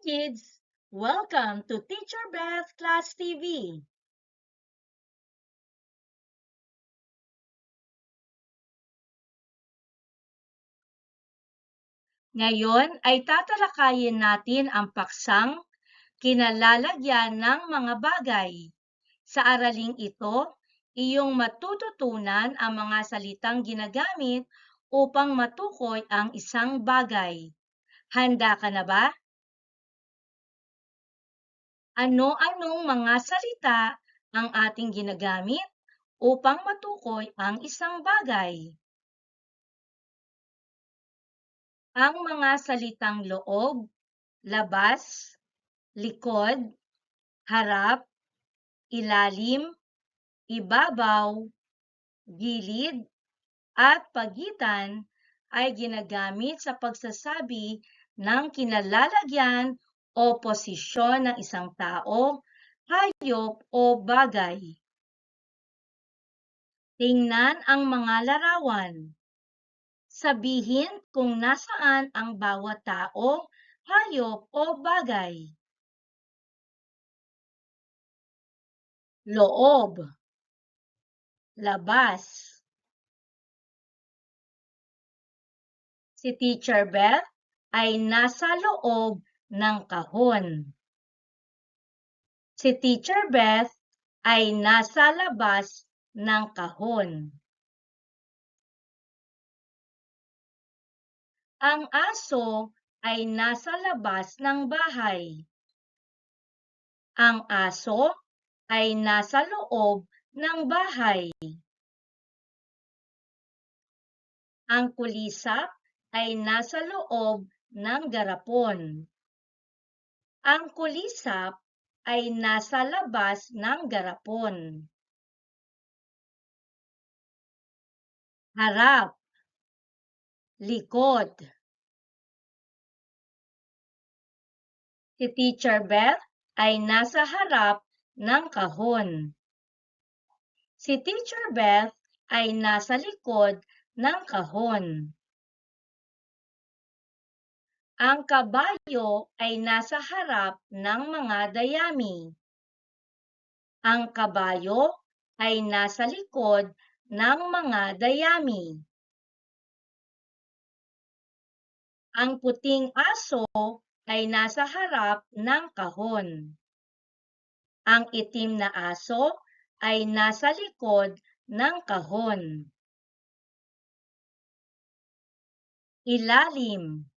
kids! Welcome to Teacher Beth Class TV. Ngayon ay tatalakayin natin ang paksang kinalalagyan ng mga bagay. Sa araling ito, iyong matututunan ang mga salitang ginagamit upang matukoy ang isang bagay. Handa ka na ba? Ano-anong mga salita ang ating ginagamit upang matukoy ang isang bagay? Ang mga salitang loob, labas, likod, harap, ilalim, ibabaw, gilid, at pagitan ay ginagamit sa pagsasabi ng kinalalagyan o posisyon ng isang tao, hayop o bagay. Tingnan ang mga larawan. Sabihin kung nasaan ang bawat tao, hayop o bagay. Loob Labas Si Teacher Beth ay nasa loob ng kahon. Si Teacher Beth ay nasa labas ng kahon. Ang aso ay nasa labas ng bahay. Ang aso ay nasa loob ng bahay. Ang kulisap ay nasa loob ng garapon. Ang kulisap ay nasa labas ng garapon. Harap Likod Si Teacher Beth ay nasa harap ng kahon. Si Teacher Beth ay nasa likod ng kahon. Ang kabayo ay nasa harap ng mga dayami. Ang kabayo ay nasa likod ng mga dayami. Ang puting aso ay nasa harap ng kahon. Ang itim na aso ay nasa likod ng kahon. Ilalim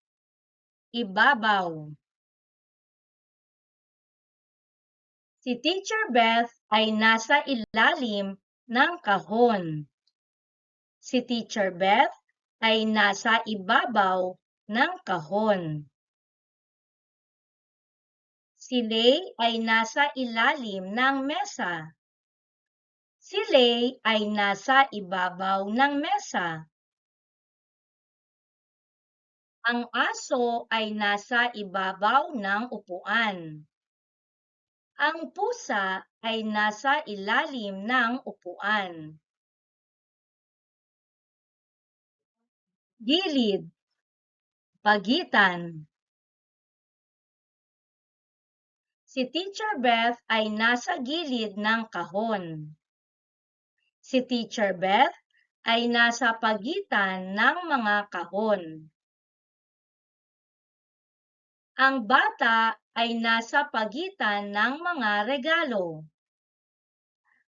Ibabaw Si Teacher Beth ay nasa ilalim ng kahon. Si Teacher Beth ay nasa ibabaw ng kahon. Si Lay ay nasa ilalim ng mesa. Si Lay ay nasa ibabaw ng mesa. Ang aso ay nasa ibabaw ng upuan. Ang pusa ay nasa ilalim ng upuan. Gilid Pagitan Si Teacher Beth ay nasa gilid ng kahon. Si Teacher Beth ay nasa pagitan ng mga kahon. Ang bata ay nasa pagitan ng mga regalo.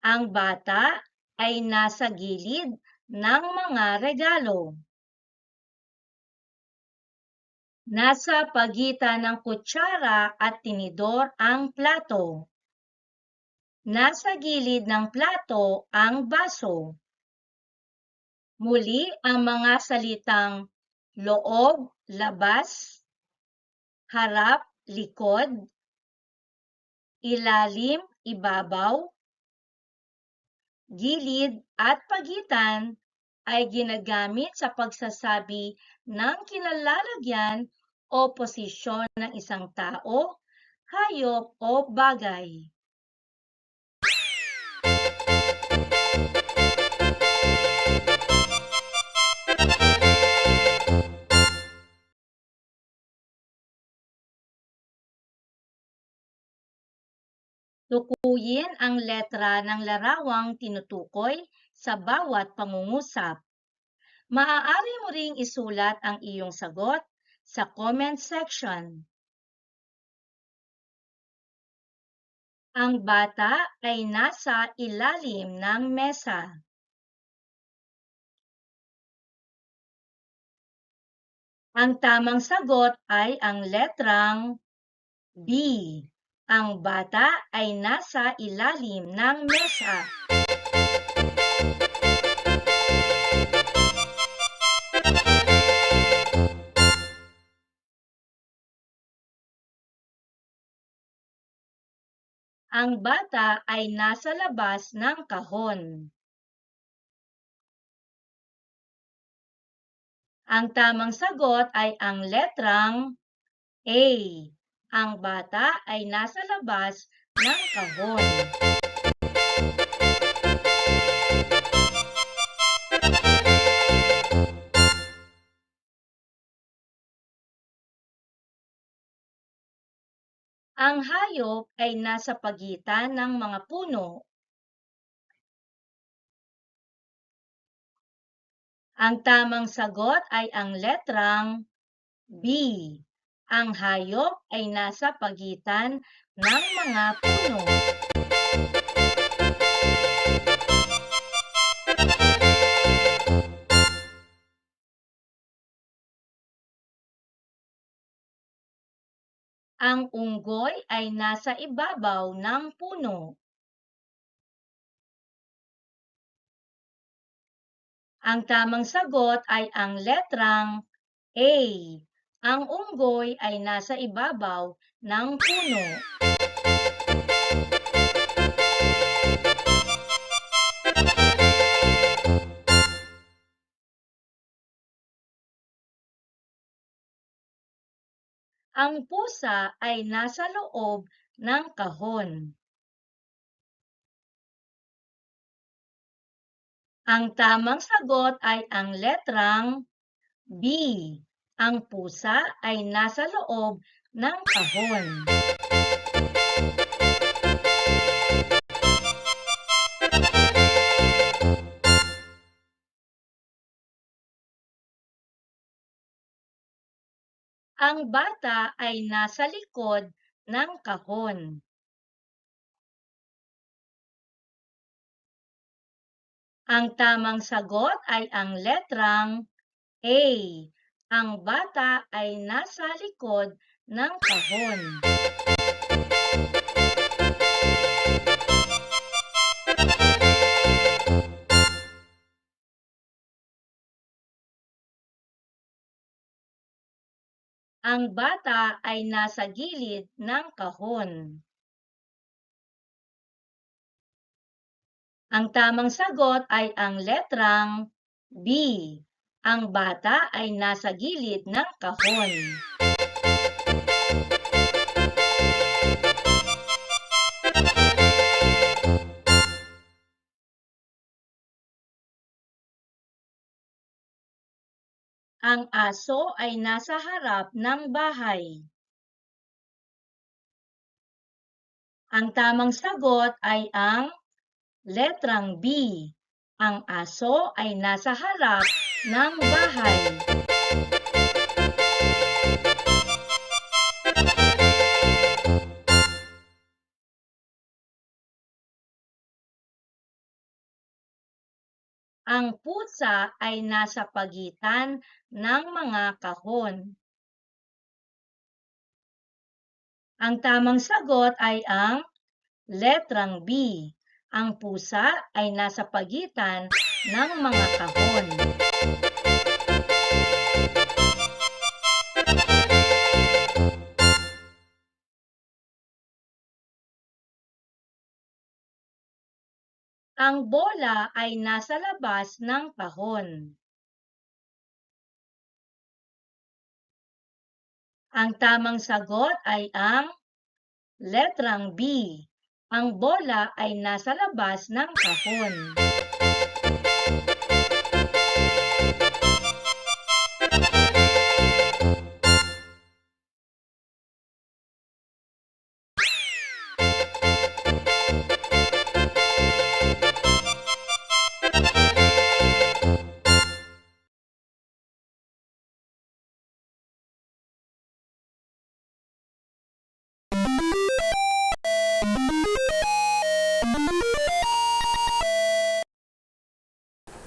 Ang bata ay nasa gilid ng mga regalo. Nasa pagitan ng kutsara at tinidor ang plato. Nasa gilid ng plato ang baso. Muli ang mga salitang loob, labas, harap, likod, ilalim, ibabaw, gilid at pagitan ay ginagamit sa pagsasabi ng kinalalagyan o posisyon ng isang tao, hayop o bagay. Tukuyin ang letra ng larawang tinutukoy sa bawat pangungusap. Maaari mo ring isulat ang iyong sagot sa comment section. Ang bata ay nasa ilalim ng mesa. Ang tamang sagot ay ang letrang B. Ang bata ay nasa ilalim ng mesa. Ang bata ay nasa labas ng kahon. Ang tamang sagot ay ang letrang A. Ang bata ay nasa labas ng kahon. Ang hayop ay nasa pagitan ng mga puno. Ang tamang sagot ay ang letrang B. Ang hayop ay nasa pagitan ng mga puno. Ang unggoy ay nasa ibabaw ng puno. Ang tamang sagot ay ang letrang A. Ang unggoy ay nasa ibabaw ng puno. Ang pusa ay nasa loob ng kahon. Ang tamang sagot ay ang letrang B. Ang pusa ay nasa loob ng kahon. Ang bata ay nasa likod ng kahon. Ang tamang sagot ay ang letrang A. Ang bata ay nasa likod ng kahon. Ang bata ay nasa gilid ng kahon. Ang tamang sagot ay ang letrang B. Ang bata ay nasa gilid ng kahon. Ang aso ay nasa harap ng bahay. Ang tamang sagot ay ang letrang B. Ang aso ay nasa harap ng bahay. Ang pusa ay nasa pagitan ng mga kahon. Ang tamang sagot ay ang letrang B. Ang pusa ay nasa pagitan ng mga kahon. Ang bola ay nasa labas ng kahon. Ang tamang sagot ay ang letrang B. Ang bola ay nasa labas ng kahon.